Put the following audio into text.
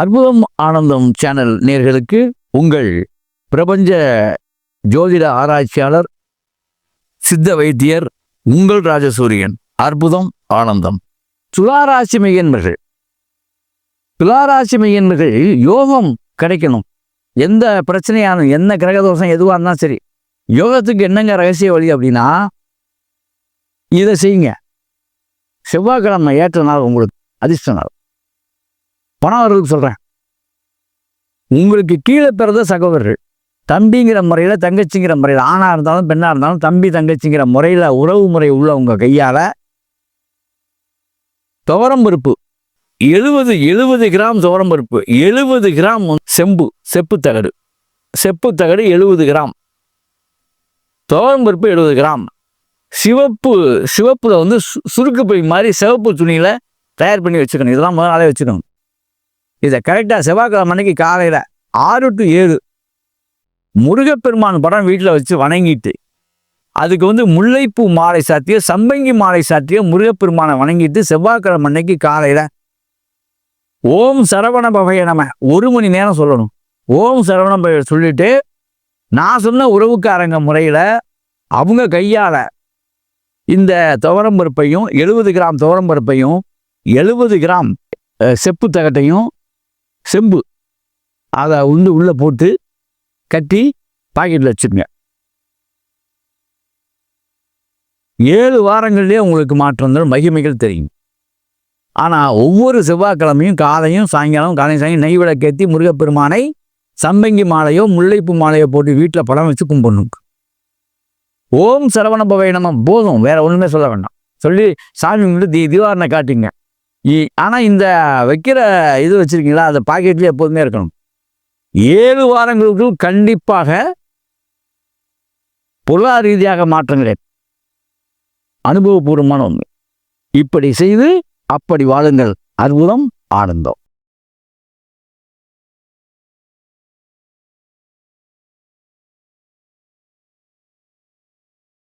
அற்புதம் ஆனந்தம் சேனல் நேர்களுக்கு உங்கள் பிரபஞ்ச ஜோதிட ஆராய்ச்சியாளர் சித்த வைத்தியர் உங்கள் ராஜசூரியன். அற்புதம் ஆனந்தம். துளாராசி மையன்மர்கள் துளாராசி மையன்மர்கள் யோகம் கிடைக்கணும். எந்த பிரச்சனையான என்ன கிரகதோஷம் எதுவாக இருந்தாலும் சரி. யோகத்துக்கு என்னங்க ரகசிய வழி அப்படின்னா இதை செய்யுங்க. செவ்வாய்க்கிழமை ஏற்ற நாள் உங்களுக்கு அதிர்ஷ்ட நாள். பணவர்களுக்கு சொல்கிறேன் உங்களுக்கு கீழே பிறந்த சகோதரர்கள் தம்பிங்கிற முறையில் தங்கச்சிங்கிற முறையில் ஆணாக இருந்தாலும் பெண்ணாக இருந்தாலும் தம்பி தங்கச்சிங்கிற முறையில் உறவு முறை உள்ள உங்கள் கையால் துவரம்பருப்பு எழுபது எழுபது கிராம் துவரம்பருப்பு எழுபது கிராம் செம்பு செப்பு தகடு. செப்பு தகடு எழுபது கிராம். துவரம்பருப்பு எழுபது கிராம். சிவப்பு சிவப்பில் வந்து சு- சுருக்கு பை மாதிரி சிவப்பு துணியில் தயார் பண்ணி வச்சுக்கணும். இதெல்லாம் முதல்ல நாளே வச்சுக்கணும். இதை கரெக்டாக செவ்வாய்க்கிழமை அன்னைக்கு காலையில் ஆறு டு ஏழு முருகப்பெருமான் படம் வீட்டில் வச்சு வணங்கிட்டு அதுக்கு வந்து முல்லைப்பூ மாலை சாத்திய சம்பங்கி மாலை சாத்திய முருகப்பெருமானை வணங்கிட்டு செவ்வாய்க்கிழமை அன்னைக்கு காலையில் ஓம் சரவண பவைய நம்ம ஒரு மணி நேரம் சொல்லணும். ஓம் சரவண பவைய சொல்லிட்டு நான் சொன்ன உறவுக்காரங்க முறையில் அவங்க கையால் இந்த துவரம் பருப்பையும் எழுபது கிராம் துவரம் பருப்பையும் எழுபது கிராம் செப்பு தகட்டையும் செம்பு. அதை உண்டு உள்ளே போட்டு கட்டி பாக்கெட்டில் வச்சுருங்க. ஏழு வாரங்கள்லேயே உங்களுக்கு மாற்றம் தரும் மகிமைகள் தெரியும். ஆனால் ஒவ்வொரு செவ்வாய்க்கிழமையும் காலையும் சாயங்காலம் காலையும் சாயங்காலம் நெய் விளக்கேற்றி முருகப்பெருமானை சம்பங்கி மாலையோ முல்லைப்பூ மாலையோ போட்டு வீட்டில் படம் வச்சு கும்பிடணும் ஓம் சரவண பவை நம்ம போதும். வேற ஒன்றுமே சொல்ல வேண்டாம். சொல்லி சாமி கும்பிட்டு தி திவாரணை காட்டுங்க. இ- இந்த வைக்கிற இது வச்சுருக்கீங்களா அந்த பாக்கெட்லேயே எப்போதுமே இருக்கணும். ஏழு வாரங்களுக்குள் கண்டிப்பாக பொருளாதார ரீதியாக மாற்றங்களே. அனுபவபூர்வமான ஒன்று இப்படி செய்து அப்படி வாழுங்கள். அற்புதம் ஆனந்தம்.